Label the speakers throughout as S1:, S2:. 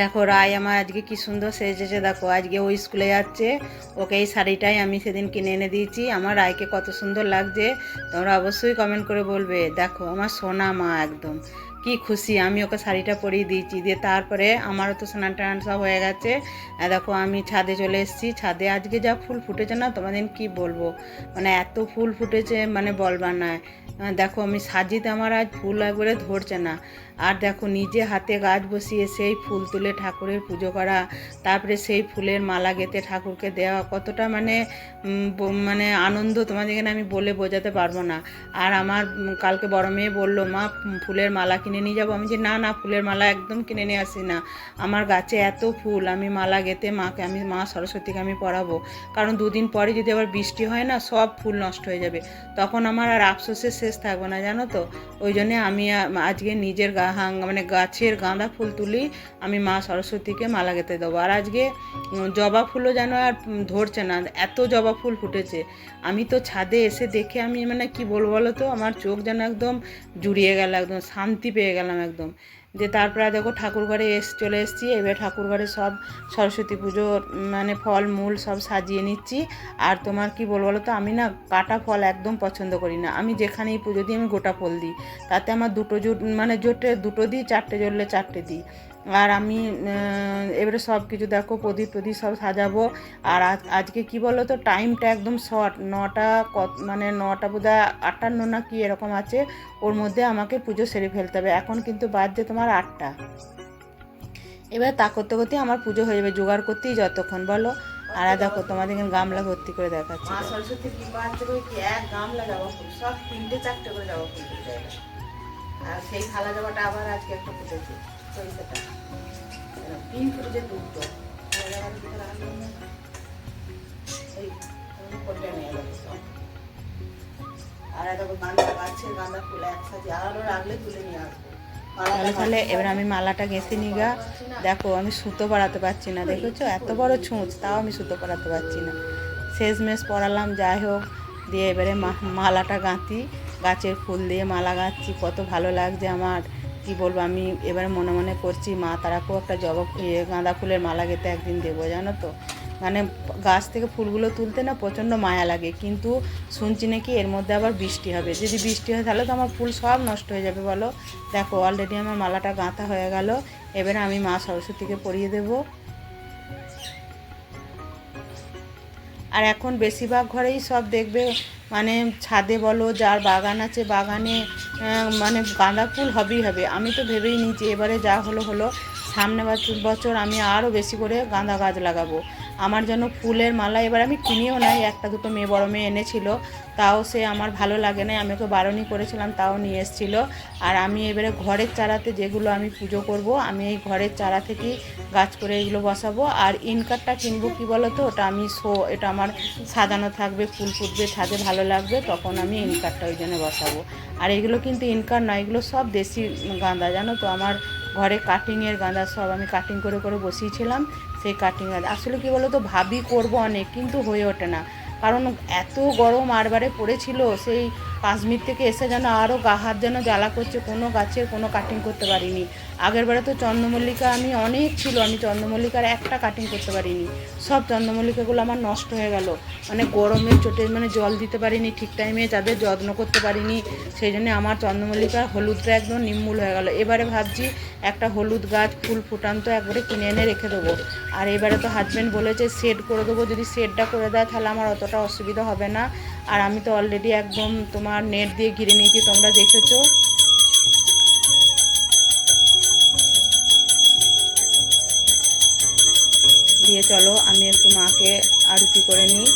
S1: দেখো রায় আমার আজকে কি সুন্দর সেজেছে, দেখো আজকে ও স্কুলে যাচ্ছে, ওকে এই শাড়িটাই আমি সেদিন কিনে এনে দিয়েছি, আমার রায়কে কত সুন্দর লাগছে, তোমরা অবশ্যই কমেন্ট করে বলবে, দেখো আমার সোনা মা একদম, কি খুশি, আমি ওকে শাড়িটা পরিয়ে দিয়েছি, দিয়ে তারপরে আমারও তো স্নান টান সব হয়ে গেছে দেখো আমি ছাদে চলে এসেছি, ছাদে আজকে যা ফুল ফুটেছে না, তোমাদের কি বলব মানে এত ফুল ফুটেছে মানে বলবার নয়, দেখো আমি সাজিতে আমার আজ ফুল একবারে ধরছে না আর দেখো নিজে হাতে গাছ বসিয়ে সেই ফুল তুলে ঠাকুরের পুজো করা, তারপরে সেই ফুলের মালা গেঁথে ঠাকুরকে দেওয়া, কতটা মানে মানে আনন্দ তোমাদেরকে আমি বলে বোঝাতে পারব না। আর আমার কালকে বড় মেয়ে বলল, মা, ফুলের মালা কিনে নিয়ে যাব। আমি যে, না না, ফুলের মালা একদম কিনে নিয়ে আসি না। আমার গাছে এত ফুল, আমি মালা গেঁথে মাকে, আমি, মা সরস্বতীকে আমি পড়াবো কারণ দুদিন পরে যদি আবার বৃষ্টি হয় না, সব ফুল নষ্ট হয়ে যাবে। তখন আমার আর আফসোসের শেষ থাকবে না, জানো তো? ওই জন্যে আমি আজকে নিজের গা হাং মানে গাছের গাঁদা ফুল তুলি আমি মা সরস্বতীকে মালা গেঁথে দেবো। আর আজকে জবা ফুলও যেন আর ধরছে না। এত জবা ফুল ফুটেছে। আমি তো ছাদে এসে দেখে আমি মানে কি বলব বলো তো? আমার চোখ যেন একদম জুড়িয়ে গেল, একদম শান্তি পেয়ে গেলাম একদম। যে তারপরে দেখো ঠাকুর ঘরে এস, চলে এসেছি, এবার ঠাকুর ঘরে সব সরস্বতী পুজোর মানে ফল, মূল সব সাজিয়ে নিচ্ছি। আর তোমার কি বলব বলো তো আমি না কাটা ফল একদম পছন্দ করি না। আমি যেখানেই পুজো দিই, আমি গোটা ফল দিই। তাতে আমার দুটো জোট মানে জোটে দুটো দিই, চারটে জোটলে চারটে দিই। আর আমি এবারে সব কিছু দেখো, প্রদীপ প্রদীপ সব সাজাবো। আর আজ- আজকে কি বলো তো টাইমটা একদম শর্ট নটা কত মানে নটা বোধ আটান্ন না কি এরকম আছে, ওর মধ্যে আমাকে পুজো সেরে ফেলতে হবে। এখন কিন্তু বাজছে তোমার আটটা। এবার তা করতে করতে আমার পুজো হয়ে যাবে, জোগাড় করতেই যতক্ষণ, বলো? আর দেখো, তোমাদের এখানে গামলা ভর্তি করে দেখাচ্ছি। সরস্বতী এক গামলা যাব সব তিনটে চারটে করে যাব। আর সেই খালা যাওয়াটা আবার আজকে একটা ফুটেছে আর গাঁদা গাছের গাঁদা ফুল একসাথে রাখলে তুলে নিয়ে আসব। তাহলে তাহলে এবার আমি মালাটা গেঁথে নিই গা। দেখো আমি সুতো পরাতে পারছি না দেখেছ? এত বড় ছুঁচ তাও আমি সুতো পরাতে পারছি না। শেষমেশ পরালাম যাই হোক দিয়ে এবারে মালাটা গাঁথি গাছের ফুল দিয়ে মালা গাঁথছি। কত ভালো লাগছে আমার। কি বলব, আমি এবার মনে মনে করছি, মা তারাকেও একটা জবা ইয়ে গাঁদা ফুলের মালা গেতে একদিন দেবো, জানো তো? মানে গাছ থেকে ফুলগুলো তুলতে না প্রচণ্ড মায়া লাগে, কিন্তু শুনছি নাকি এর মধ্যে আবার বৃষ্টি হবে। যদি বৃষ্টি হয় তাহলে তো আমার ফুল সব নষ্ট হয়ে যাবে, বলো? দেখো অলরেডি আমার মালাটা গাঁথা হয়ে গেল, এবারে আমি মা সরস্বতীকে পরিয়ে দেবো। আর এখন বেশিরভাগ ঘরেই সব দেখবে মানে ছাদে বলো, যার বাগান আছে বাগানে মানে গাঁদা ফুল হবেই হবে। আমি তো ভেবেই নিয়েছি এবারে যা হলো হলো, সামনে বছর আমি আরও বেশি করে গাঁদা গাছ লাগাবো। আমার জন্য ফুলের মালা, এবার আমি কিনিও নাই, একটা দুটো মেয়ে, বড় মেয়ে এনেছিল। তাও সে আমার ভালো লাগে নাই, আমি ওকে বারণই করেছিলাম, তাও নিয়ে এসেছিল। আর আমি এবারে ঘরের চারাতে যেগুলো আমি পুজো করব, আমি এই ঘরের চারা থেকেই গাছ করে এগুলো বসাবো। আর ইনকারটা কিনবো কি বলো তো ওটা আমি শো, এটা আমার সাজানো থাকবে, ফুল ফুটবে, ছাদে ভালো লাগবে, তখন আমি ইনকারটা ওই জন্য বসাবো। আর এগুলো কিন্তু ইনকার নয়, এগুলো সব দেশি গাঁদা, জানো তো? আমার ঘরে কাটিংয়ের গাঁদা সব আমি কাটিং করে করে বসিয়েছিলাম। সেই কাটিং আসলে কি বলো তো ভাবি করব অনেক, কিন্তু হয়ে ওঠে না। কারণ এত গরম আরবারে পড়েছিল, সেই কাশ্মীর থেকে এসে যেন আরও গা হাত যেন জ্বালা করছে, কোনো গাছের কোনো কাটিং করতে পারিনি। আগের বারে তো চন্দ্রমল্লিকা আমি অনেক ছিল, আমি চন্দ্রমল্লিকার একটা কাটিং করতে পারিনি। সব চন্দ্রমল্লিকাগুলো আমার নষ্ট হয়ে গেল। মানে গরমের চোটে মানে জল দিতে পারিনি, ঠিক টাইমে তাদের যত্ন করতে পারিনি। সেই জন্য আমার চন্দ্রমল্লিকার হলুদটা একদম নির্মূল হয়ে গেল। এবারে ভাবছি একটা হলুদ গাছ, ফুল ফুটান্ত একবারে কিনে এনে রেখে দেবো। আর এবারে তো হাজব্যান্ড বলেছে সেট করে দেবো, যদি সেটটা করে দেয় তাহলে আমার অতটা অসুবিধা হবে না। আর আমি তো অলরেডি একদম তোমার নেট দিয়ে ঘিরে নিয়েছি, তোমরা দেখেছ। দিয়ে চলো, আমি একটু মাকে আরতি করে নিই।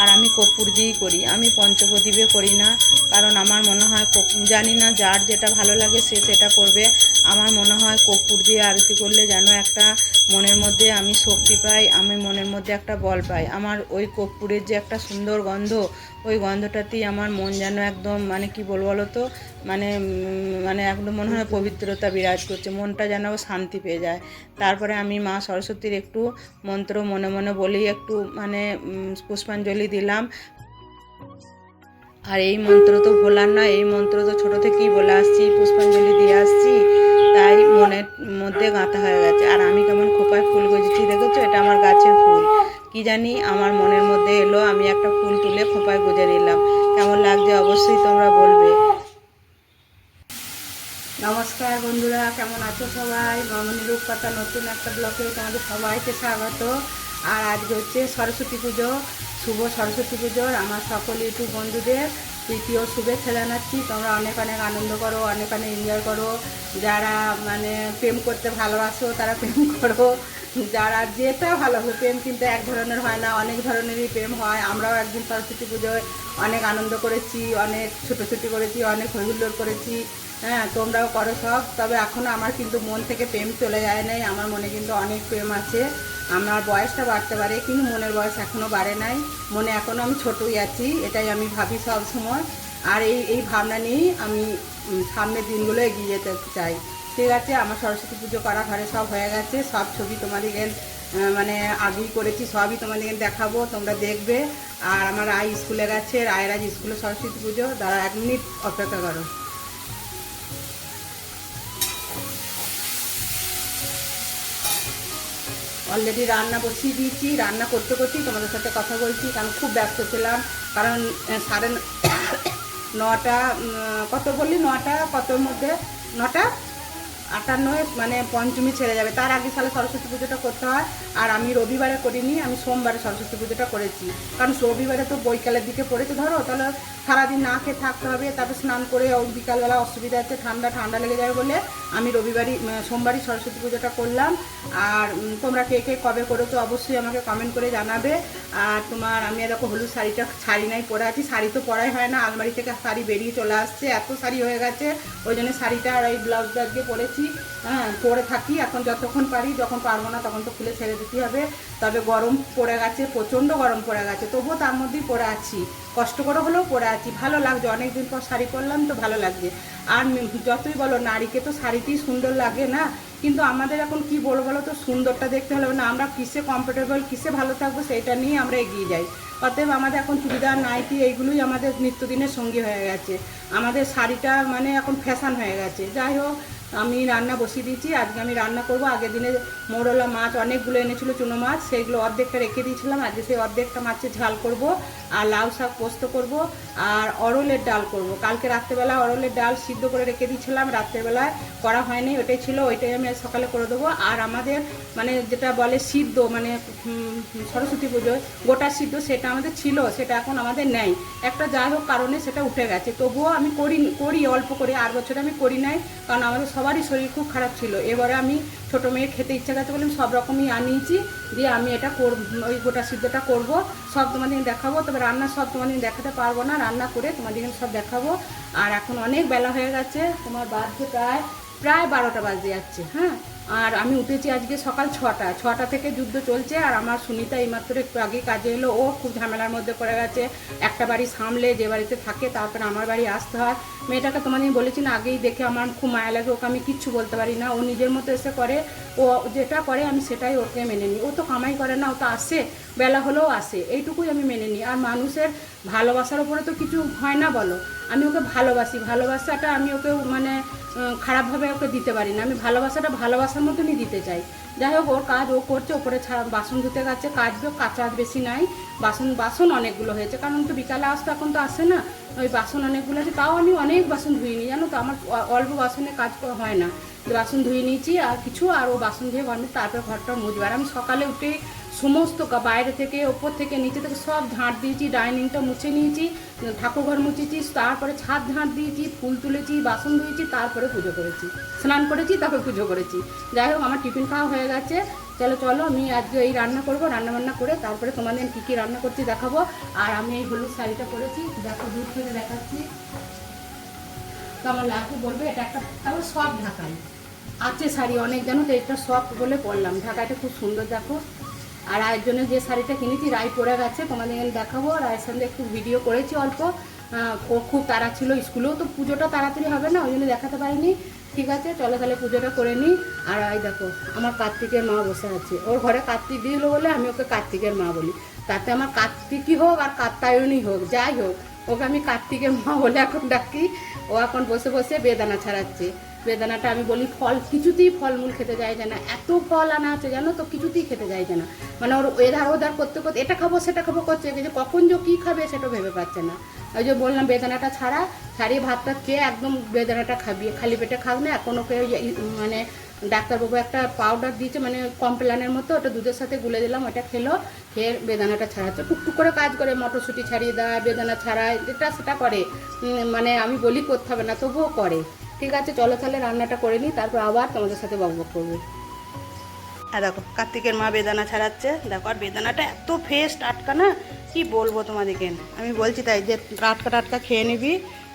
S1: আর আমি
S2: কর্পূর দিয়েই করি, আমি পঞ্চপ্রদীপে করি না, কারণ আমার মনে হয় জানি না যার যেটা ভালো লাগে সে সেটা করবে। আমার মনে হয় কর্পূর দিয়ে আরতি করলে যেন একটা মনের মধ্যে আমি শক্তি পাই, আমি মনের মধ্যে একটা বল পাই। আমার ওই কর্পূরের যে একটা সুন্দর গন্ধ ওই গন্ধটাতেই আমার মন যেন একদম মানে কি বলব বলো তো মানে মানে একদম মনে হয় পবিত্রতা বিরাজ করছে, মনটা যেন শান্তি পেয়ে যায়। তারপরে আমি মা সরস্বতীর একটু মন্ত্র মনে মনে বলি একটু মানে পুষ্পাঞ্জলি দিলাম। আর এই মন্ত্র তো ভোলার না এই মন্ত্র তো ছোটো থেকেই বলে আসছি, পুষ্পাঞ্জলি দিয়ে আসছি, তাই মনের মধ্যে গাঁথা হয়ে গেছে। আর আমি কেমন খোপায় ফুল গজেছি দেখেছ? এটা আমার গাছের কি জানি আমার মনের মধ্যে এলো, আমি একটা ফুল তুলে খোপায় গুজে নিলাম। কেমন লাগছে অবশ্যই তোমরা বলবে। নমস্কার বন্ধুরা, কেমন আছো সবাই? মামনি রূপকথা নতুন একটা ব্লকে তোমাদের সবাইকে স্বাগত। আর আজকে হচ্ছে সরস্বতী পুজো, শুভ সরস্বতী পুজোর আমার সকল ইউটিউব বন্ধুদের তৃতীয় শুভেচ্ছা জানাচ্ছি। তোমরা অনেক অনেক আনন্দ করো, অনেক অনেক এনজয় করো। যারা মানে প্রেম করতে ভালোবাসো, তারা প্রেম করো। যারা যেটা ভালো প্রেম কিন্তু এক ধরনের হয় না, অনেক ধরনেরই প্রেম হয়। আমরাও একদিন সরস্বতী পুজোয় অনেক আনন্দ করেছি, অনেক ছোটোছুটি করেছি, অনেক হৈহুল্লোর করেছি। হ্যাঁ তোমরাও করো সব। তবে এখনও আমার কিন্তু মন থেকে প্রেম চলে যায় নাই। আমার মনে কিন্তু অনেক প্রেম আছে। আমার বয়সটা বাড়তে পারে, কিন্তু মনের বয়স এখনও বাড়ে নাই। মনে এখনও আমি ছোটই আছি, এটাই আমি ভাবি সব সময়। আর এই এই ভাবনা নিয়েই আমি সামনের দিনগুলো এগিয়ে যেতে চাই। ঠিক আছে, আমার সরস্বতী পুজো করা ঘরে সব হয়ে গেছে। সব ছবি তোমাদেরকে মানে আগেই করেছি, সবই তোমাদেরকে দেখাবো, তোমরা দেখবে। আর আমার আই স্কুলে গেছে রায়ের আজ স্কুলে সরস্বতী পুজো। দাঁড়া এক মিনিট, অপেক্ষা করো। অলরেডি রান্না বসিয়ে দিয়েছি। রান্না করতে করতেই তোমাদের সাথে কথা বলছি, কারণ খুব ব্যস্ত ছিলাম। কারণ সাড়ে নটা কত বললি? নটা, কতর মধ্যে? নটা? আটান্ন মানে পঞ্চমী ছেড়ে যাবে। তার আগে সালে সরস্বতী পুজোটা করতে হয়। আর আমি রবিবারে করিনি, আমি সোমবারে সরস্বতী পুজোটা করেছি। কারণ রবিবারে তো বৈকালের দিকে পড়েছে। ধরো, তাহলে সারাদিন না খেয়ে থাকতে হবে, তারপর স্নান করে বিকালবেলা অসুবিধা আছে ঠান্ডা ঠান্ডা লেগে যাবে বলে আমি রবিবারই সোমবারই সরস্বতী পুজোটা করলাম। আর তোমরা কে কে কবে করো করেছ অবশ্যই আমাকে কমেন্ট করে জানাবে। আর তোমার, আমি এরকম হলুদ শাড়িটা শাড়ি নাই, পরে আছি। শাড়ি তো পরাই হয় না, আলমারি থেকে শাড়ি বেরিয়ে চলে আসছে। এত শাড়ি হয়ে গেছে, ওই জন্য শাড়িটা আর এই ব্লাউজটা দিয়ে পরেছি। হ্যাঁ পরে থাকি। এখন যতক্ষণ পারি, যখন পারব না, তখন তো খুলে ছেড়ে দিতে হবে। তবে গরম পড়ে গেছে, প্রচণ্ড গরম পড়ে গেছে। তবুও তার মধ্যেই পরে আছি। কষ্ট করে হলেও পরে আছি। ভালো লাগছে, অনেকদিন পর শাড়ি পরলাম তো ভালো লাগছে। আর যতই বলো, নারীকে তো শাড়িতেই সুন্দর লাগে না? কিন্তু আমাদের এখন কি বলব বলো তো, সুন্দরটা দেখতে হলে না। আমরা কিসে কমফোর্টেবল কিসে ভালো থাকব সেইটা নিয়ে আমরা এগিয়ে যাই। অতএব আমাদের এখন চুড়িদার, নাইটি এইগুলোই আমাদের নিত্যদিনের সঙ্গী হয়ে গেছে। আমাদের শাড়িটা মানে এখন ফ্যাশন হয়ে গেছে। যাই হোক আমি রান্না বসিয়ে দিয়েছি, আজকে আমি রান্না করব। আগের দিনে মোরলা মাছ অনেকগুলো এনেছিল, চুনো মাছ সেইগুলো অর্ধেকটা রেখে দিয়েছিলাম। আজকে সেই অর্ধেকটা মাছের ঝাল করব আর লাউ শাক পোস্ত করব আর অরলের ডাল করব। কালকে রাত্রেবেলা অরলের ডাল সিদ্ধ করে রেখে দিয়েছিলাম, রাত্রেবেলায় করা হয়নি ওটাই ছিল, ওইটাই আমি সকালে করে দেবো। আর আমাদের মানে যেটা বলে সিদ্ধ মানে সরস্বতী পুজো, গোটা সিদ্ধ সেটা আমাদের ছিল, সেটা এখন আমাদের নেই। একটা যাই হোক কারণে সেটা উঠে গেছে। তবুও আমি করি করি অল্প করে, আর বছর আমি করি নাই, কারণ আমাদের সবারই শরীর খুব খারাপ ছিল। এবারে আমি ছোটো মেয়ে খেতে ইচ্ছা করতে বললাম, সব রকমই আনিয়েছি, দিয়ে আমি এটা করব ওই গোটা সিদ্ধটা করব, সব তোমাদের দেখাবো, তবে রান্না সব তোমাদের দেখাতে পারব না, রান্না করে তোমাদের সব দেখাবো। আর এখন অনেক বেলা হয়ে গেছে, তোমার বাজছে প্রায় প্রায় বারোটা বাজে যাচ্ছে হ্যাঁ? আর আমি উঠেছি আজকে সকাল ছটা। ছটা থেকে যুদ্ধ চলছে আর আমার সুনিতা এইমাত্র একটু আগে কাজে এলো। ও খুব ঝামেলার মধ্যে পড়ে গেছে। একটা বাড়ি সামলে যে বাড়িতে থাকে তারপরে আমার বাড়ি আসতে হয়। মেয়েটাকে তোমাদের বলেছি না, আগেই দেখে আমার খুব মায়া লাগে, ওকে আমি কিচ্ছু বলতে পারি না। ও নিজের মতো এসে করে, ও যেটা করে আমি সেটাই ওকে মেনে নিই। ও তো কামাই করে না, ও তো আসে। বেলা হলেও আসে। এইটুকুই আমি মেনে নিই। আর মানুষের ভালোবাসার ওপরে তো কিছু হয় না বলো। আমি ওকে ভালোবাসি। ভালোবাসাটা আমি ওকে মানে খারাপভাবে ওকে দিতে পারি না। আমি ভালোবাসাটা ভালোবাসার মতনই দিতে চাই। যাই হোক ওর কাজ ও করছে। ওপরে ছাড়া বাসন ধুতে গেছে কাজ তো কাঁচা বেশি নাই। বাসন বাসন অনেকগুলো হয়েছে। কারণ তো বিকালে আসতো এখন তো আসে না। ওই বাসন অনেকগুলো আছে। তাও আমি অনেক বাসন ধুইনি জানো তো আমার অল্প বাসনে কাজ হয় না। বাসন ধুয়ে নিয়েছি আর কিছু আর ও বাসন ধুয়ে মুছে, তারপরে ঘরটা মুজবার আমি সকালে উঠে সমস্ত বাইরে থেকে, ওপর থেকে, নিচে থেকে সব ঝাঁট দিয়েছি, ডাইনিংটা মুছে নিয়েছি, ঠাকুরঘর মুছেছি, তারপরে ছাদ ঝাঁট দিয়েছি, ফুল তুলেছি, বাসন ধুয়েছি, তারপরে পুজো করেছি। স্নান করেছি, তারপর পুজো করেছি। যাই হোক, আমার টিফিন খাওয়া হয়ে গেছে। চলো চলো, আমি আজকে এই রান্না করব রান্না বান্না করে তারপরে তোমাদের কী কী রান্না করছি দেখাবো। আর আমি এই হলুদ শাড়িটা পরেছি, দেখো দূর থেকে দেখাচ্ছি। কেমন লাগছে বলবে, এটা একটা তারপর সব ঢাকাই। আছে শাড়ি, অনেক জানো তো, এটা সব বলে পরলাম। ঢাকাটা খুব সুন্দর, দেখো। আর আরেকজনের যে শাড়িটা কিনেছি রায় পরে গেছে, তোমাদের দেখাবো। রায়ের সঙ্গে একটু ভিডিও করেছি অল্প। ও খুব তাড়া ছিল স্কুলেও, তো পুজোটা তাড়াতাড়ি হবে না, ওই জন্য দেখাতে পারিনি। ঠিক আছে, চলো তাহলে পুজোটা করে নিই। আর এই দেখো, আমার কার্তিকের মা বসে আছে। ওর ঘরে কার্তিক দিল বলে আমি ওকে কার্তিকের মা বলি। তাতে আমার কার্তিকই হোক আর কাত্তায়নই হোক, যাই হোক, ওকে আমি কার্তিকের মা বলে এখন ডাকি। ও এখন বসে বসে বেদানা ছাড়াচ্ছে। বেদানাটা আমি বলি ফল, কিছুতেই ফলমূল খেতে যায় না। এত ফল আনা আছে জানো তো, কিছুতেই খেতে যায় না। মানে ওর এধার ওধার করতে করতে, এটা খাব, সেটা খাব করছে যে কখন যে কী খাবে সেটা ভেবে পাচ্ছে না। ওই যে বললাম বেদানাটা ছাড়া, ছাড়িয়ে ভাতটা খেয়ে একদম বেদানাটা খাবি, খালি পেটে খাও না কোনো কেউ মানে ডাক্তারবাবু একটা পাউডার দিয়েছে মানে কমপ্লানের মতো, ওটা দুধের সাথে গুলে দিলাম, ওটা খেলো, খেয়ে বেদানাটা ছাড়াচ্ছে, টুকটুক করে কাজ করে, মটরশুঁটি ছাড়িয়ে দেয়, বেদানা ছাড়ায়, যেটা সেটা করে। মানে আমি বলি করতে হবে না, তবুও করে। ঠিক আছে, চলো তাহলে রান্নাটা করে নিই, তারপর আবার তোমাদের সাথে বকবক করব।
S1: হ্যাঁ দেখো, কার্তিকের মা বেদানা ছাড়াচ্ছে, দেখো, আর বেদানাটা এত ফ্রেশ টাটকা না, কি বলব তোমাদেরকে? আমি বলছি তাই, যে টাটকা টাটকা খেয়ে নিবি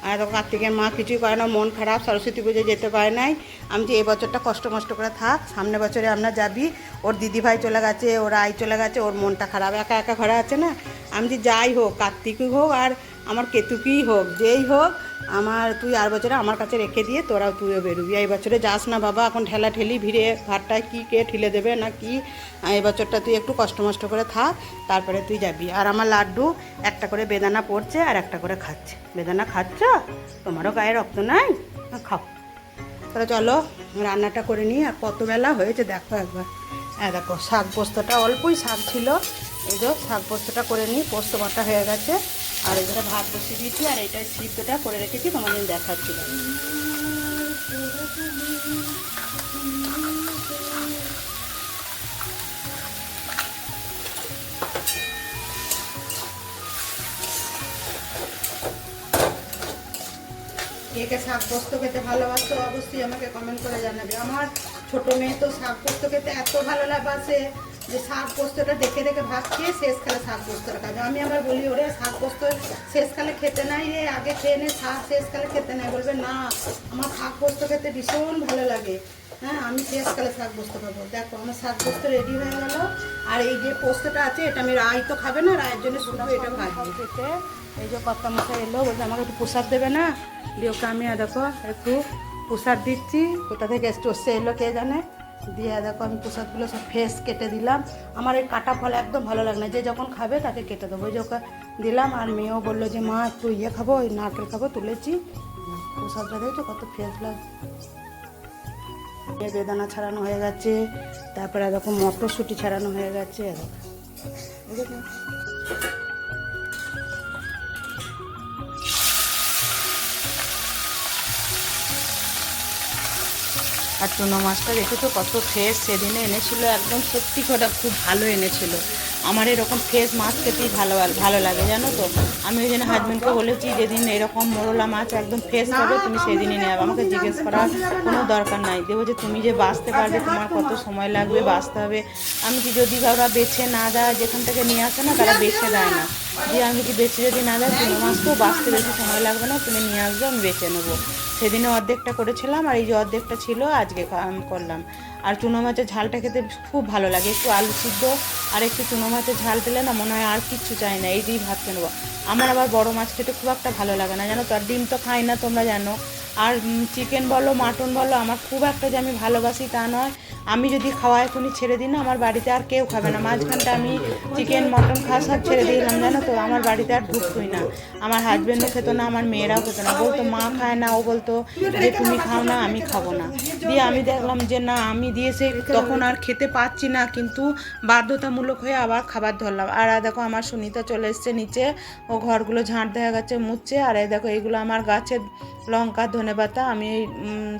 S1: আর কার্তিকের মা কিছুই করে না, মন খারাপ, সরস্বতী পুজো যেতে পারে নাই। আমি যে এবছরটা বছরটা কষ্ট মষ্ট করে থাক, সামনে বছরে আমরা যাবি, ওর দিদি ভাই চলে গেছে, ওর আই চলে গেছে, ওর মনটা খারাপ, একা একা ঘরে আছে না? আমি যে যাই হোক, কার্তিকই হোক আর আমার কেতুকিই হোক, যেই হোক আমার তুই আর বছরে আমার কাছে রেখে দিয়ে তোরাও তুইও বেরোবি। এই বছরে যাস না বাবা, এখন ঠেলা ঠেলি ভিড়ে ঘাটটায় কি কে ঠেলে দেবে না কি? আর এই বছরটা তুই একটু কষ্ট মষ্ট করে থাক, তারপরে তুই যাবি। আর আমার লাড্ডু, একটা করে বেদানা পড়ছে আর একটা করে খাচ্ছে। বেদানা খাচ্ছ? তোমারও গায়ে রক্ত নাই? খাও। তাহলে চলো, রান্নাটা করে নিই। আর কত বেলা হয়েছে দেখো একবার। হ্যাঁ দেখো, শাক পোস্তটা অল্পই শাক ছিল। এই যে শাক পোস্তটা করে নিই, পোস্ত বাটা হয়ে গেছে। আর এখানে ভাত বসিয়ে দিয়েছি আর এটা সিদ্ধটা করে রেখেছি তোমাদের দেখাচ্ছি। কে কে শাক পোস্ত খেতে ভালোবাসো, অবশ্যই আমাকে কমেন্ট করে জানাবে। আমার ছোট মেয়ে তো শাক পোস্ত খেতে এত ভালো লাগাছে যে শাক পোস্তটা দেখে দেখে ভাত খেয়ে শেষকালে শাক পোস্তটা খাবে। আমি আবার বলি, ওরে শাক পোস্ত শেষকালে খেতে নাই রে, আগে খেয়ে নে, শাক শেষকালে খেতে নাই। বলবে, না, আমার শাক পোস্ত খেতে ভীষণ ভালো লাগে। হ্যাঁ আমি শেষকালে শাক পোস্ত খাব। দেখো, আমার শাক পোস্ত রেডি হয়ে গেল। আর এই যে পোস্তটা আছে, এটা আমি রায় তো খাবে না রায়ের জন্য শুধু এটা ভাজবো খেতে এই যে কর্তা মশাই এলো, বলছে, আমাকে একটু প্রসাদ দেবে না? দিয়ে ওকে আমি দেখো, একটু প্রসাদ দিচ্ছি। কোথা থেকে চষে এলো কে জানে? দিয়ে, দেখো, আমি প্রসাদগুলো সব ফ্রেশ কেটে দিলাম। আমার এই কাটা ফল একদম ভালো লাগে না, যে যখন খাবে তাকে কেটে দেবো। ওই যে ওকে দিলাম, আর মেয়েও বলল যে, মা, একটু ইয়ে খাব, ওই নারকেল খাব, তুলেছি। প্রসাদটা দেখছ কত ফ্রেশ লাগে। বেদানা ছাড়ানো হয়ে গেছে, তারপরে এরকম মটরশুঁটি ছাড়ানো হয়ে গেছে আর চুনো মাছটা দেখেছ কত ফ্রেশ সেদিনে এনেছিল একদম সত্যি কথা খুব ভালো এনেছিল। আমার এরকম ফ্রেশ মাছ খেতেই ভালো ভালো লাগে, জানো তো? আমি ওই জন্য হাজব্যান্ডকে বলেছি, যেদিন এরকম মোরলা মাছ একদম ফ্রেশ পাবে, তুমি সেদিনই নেবে আমাকে জিজ্ঞেস করার কোনো দরকার নাই। দেবো যে তুমি যে বাঁচতে পারবে, তোমার কত সময় লাগবে বাঁচতে হবে। আমি কি যদি ওরা বেছে না দেয়, যেখান থেকে নিয়ে আসে না, তারা বেছে দেয় না। দিয়ে আমি কি বেছে যদি না দেয় চুনো মাছ তো বাঁচতে বেশি সময় লাগবে না, তুমি নিয়ে আসবে, আমি বেছে নেব। সেদিনে অর্ধেকটা করেছিলাম, আর এই যে অর্ধেকটা ছিল, আজকে আমি করলাম। আর চুনো মাছের ঝালটা খেতে খুব ভালো লাগে, একটু আলু সিদ্ধ আর একটু চুনো মাছের ঝাল পেলে না মনে হয় আর কিচ্ছু চাই না, এই দিয়েই ভাত নেব। আমার আবার বড় মাছ খেতে খুব একটা ভালো লাগে না, জানো তো, আর ডিম তো খাই না তোমরা জানো। আর চিকেন বলো মাটন বলো, আমার খুব একটা যে আমি ভালোবাসি তা নয়। আমি যদি খাওয়া এখনই ছেড়ে দিই না, আমার বাড়িতে আর কেউ খাবে না। মাঝখানটা আমি চিকেন মটন খাওয়া সব ছেড়ে দিলাম, জানো তো? আমার বাড়িতে আর ঢুকতোই না। আমার হাজব্যান্ডও খেতো না, আমার মেয়েরাও খেতো না। বলতো, মা খায় না। ও বলতো, যে তুমি খাও না, আমি খাব না। দিয়ে আমি দেখলাম যে, না, আমি দিয়ে সেই তখন আর খেতে পাচ্ছি না। কিন্তু বাধ্যতামূলক হয়ে আবার খাবার ধরলাম। আর দেখো, আমার সুনিতা চলে এসছে নিচে। ও ঘরগুলো ঝাঁট দেখা গেছে, মুছছে। আর এই দেখো, এইগুলো আমার গাছের লঙ্কা ধনে পাতা আমি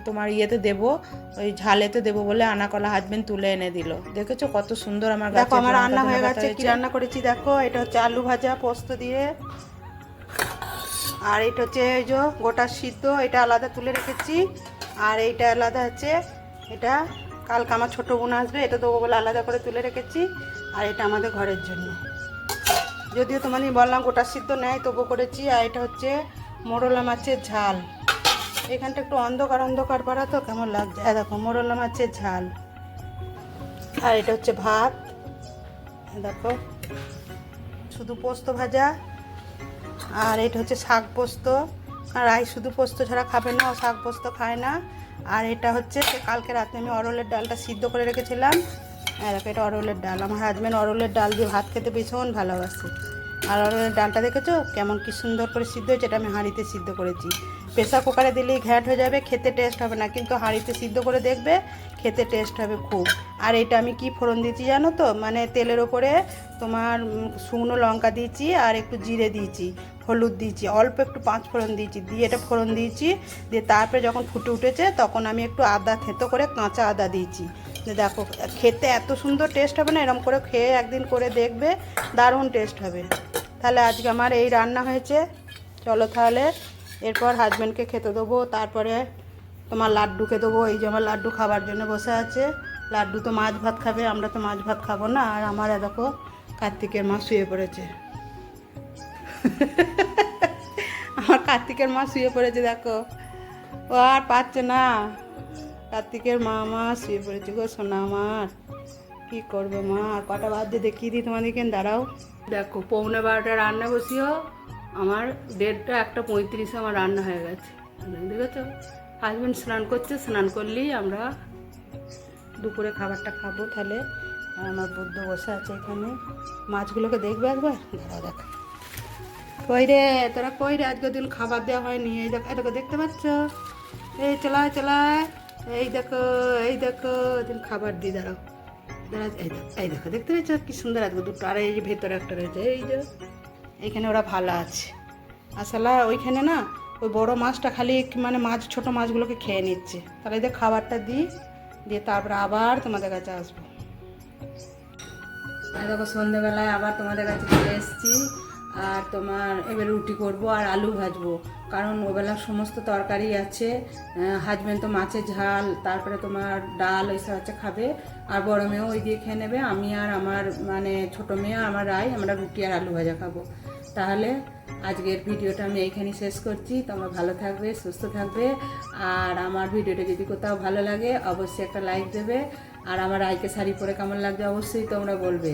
S1: তোমার ইয়েতে দেবো, ওই ঝালেতে দেবো বলে আনাকলা হাজবেন্ড তুলে এনে দিল। দেখেছ কত সুন্দর আমার দেখো আমার রান্না হয়ে গেছে কি রান্না করেছি দেখো এটা হচ্ছে আলু ভাজা পোস্ত দিয়ে। আর এটা হচ্ছে এই যে গোটা সিদ্ধ এটা আলাদা তুলে রেখেছি। আর এইটা আলাদা আছে এটা
S2: কালকে আমার ছোটো বোন আসবে এটা দেবো বলে আলাদা করে তুলে রেখেছি। আর এটা আমাদের ঘরের জন্য। যদিও তোমাদের বললাম গোটা সিদ্ধ নেয় তবু করেছি। আর এটা হচ্ছে মোরলা মাছের ঝাল। এখানটা একটু অন্ধকার অন্ধকার পাড়া তো, কেমন লাগছে? দেখো, মোরলা মাছের ঝাল। আর এটা হচ্ছে ভাত। দেখো, শুধু পোস্ত ভাজা, আর এটা হচ্ছে শাক পোস্ত। আর রাই শুধু পোস্ত ছাড়া খাবে না, ও শাক পোস্ত খায় না। আর এটা হচ্ছে কালকে রাতে আমি অরলের ডালটা সিদ্ধ করে রেখেছিলাম। দেখো, এটা অরলের ডাল। আমার হাজব্যান্ড অরলের ডাল দিয়ে ভাত খেতে ভীষণ ভালোবাসে। আর অরলের ডালটা দেখেছ? কেমন কি সুন্দর করে সিদ্ধ হয়েছে, এটা আমি হাঁড়িতে সিদ্ধ করেছি। প্রেসার কুকারে দিলেই ঘ্যাট হয়ে যাবে, খেতে টেস্ট হবে না। কিন্তু হাঁড়িতে সিদ্ধ করে দেখবে, খেতে টেস্ট হবে খুব। আর এটা আমি কি ফোড়ন দিয়েছি জানো তো? মানে তেলের ওপরে তোমার শুকনো লঙ্কা দিয়েছি আর একটু জিরে দিয়েছি, হলুদ দিয়েছি, অল্প একটু পাঁচ ফোড়ন দিয়েছি। দিয়ে এটা ফোড়ন দিয়েছি, দিয়ে তারপরে যখন ফুটে উঠেছে তখন আমি একটু আদা, থেতো করে কাঁচা আদা দিয়েছি। দেখো, খেতে এত সুন্দর টেস্ট হবে না? এরকম করে খেয়ে একদিন করে দেখবে, দারুণ টেস্ট হবে। তাহলে আজকে আমার এই রান্না হয়েছে। চলো তাহলে এরপর হাজব্যান্ডকে খেতে দেবো, তারপরে তোমার লাড্ডুকে দেবো, এই যে আমার লাড্ডু খাবার জন্য বসে আছে। লাড্ডু তো মাছ ভাত খাবে, আমরা তো মাছ ভাত খাব না, আর আমার দেখো কার্তিকের মা শুয়ে পড়েছে। আমার কার্তিকের মা শুয়ে পড়েছে, দেখো। ও আর পাচ্ছে না। কার্তিকের মা মা শুয়ে পড়েছে গো, সোনা আমার। কি করবে মা? কটা বাদ দিয়ে দেখিয়ে দিই তোমাদেরকে, দাঁড়াও। দেখো, পৌনে বারোটা রান্না বসিও। আমার দেড়টা, একটা পঁয়ত্রিশে আমার রান্না হয়ে গেছে। দেখেছ? হাজব্যান্ড স্নান করছে, স্নান করলেই আমরা দুপুরে খাবারটা খাব তাহলে। আমার বুদ্ধ বসে আছে এখানে। মাছগুলোকে দেখবে একবার? দাঁড়াও দেখ। কই রে? তোরা কই রে? আজকে দিন খাবার দেওয়া হয়নি। এই দেখো, এটাকে দেখতে পাচ্ছ? এই চলায় চলায়। এই দেখো এই দেখো। দিন খাবার দিয়ে দাঁড়াও। দাঁড়া, এই দেখো এই দেখো। দেখতে পেয়েছ কি সুন্দর আজকে দুটো। আর এই ভেতরে একটা রয়েছে। এই যে এইখানে ওরা ভালো আছে। আসলে ওইখানে না ওই বড় মাছটা খালি মানে মাছ, ছোট মাছগুলোকে খেয়ে নিচ্ছে। তাহলে এদের খাবারটা দিই, দিয়ে তারপরে আবার তোমাদের কাছে আসব। দেখো সন্ধেবেলায় আবার তোমাদের কাছে চলে এসেছি। আর তোমার এবার রুটি করব আর আলু ভাজবো। কারণ ওবেলার সমস্ত তরকারি আছে হাজবেন্ড তো মাছের ঝাল, তারপরে তোমার ডাল এইসব আছে খাবে। আর বড় মেয়েও ওই দিয়ে খেয়ে নেবে। আমি আর আমার মানে ছোট মেয়ে আমার রায় আমরা রুটি আর আলু ভাজা খাব। তাহলে আজকের ভিডিওটা আমি এইখানেই শেষ করছি। তোমরা ভালো থাকবে সুস্থ থাকবে। আর আমার ভিডিওটা যদি কোথাও ভালো লাগে অবশ্যই একটা লাইক দেবে। আর আমার আইকে শাড়ি পরে কেমন লাগছে অবশ্যই তোমরা বলবে।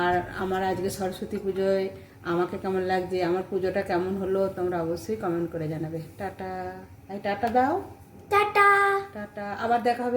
S2: আর আমার আজকে সরস্বতী পুজোয় আমাকে কেমন লাগছে আমার পুজোটা কেমন হলো তোমরা অবশ্যই কমেন্ট করে জানাবে। টাটা। এই টাটা দাও।
S3: টাটা।
S2: টাটা। আবার দেখা হবে।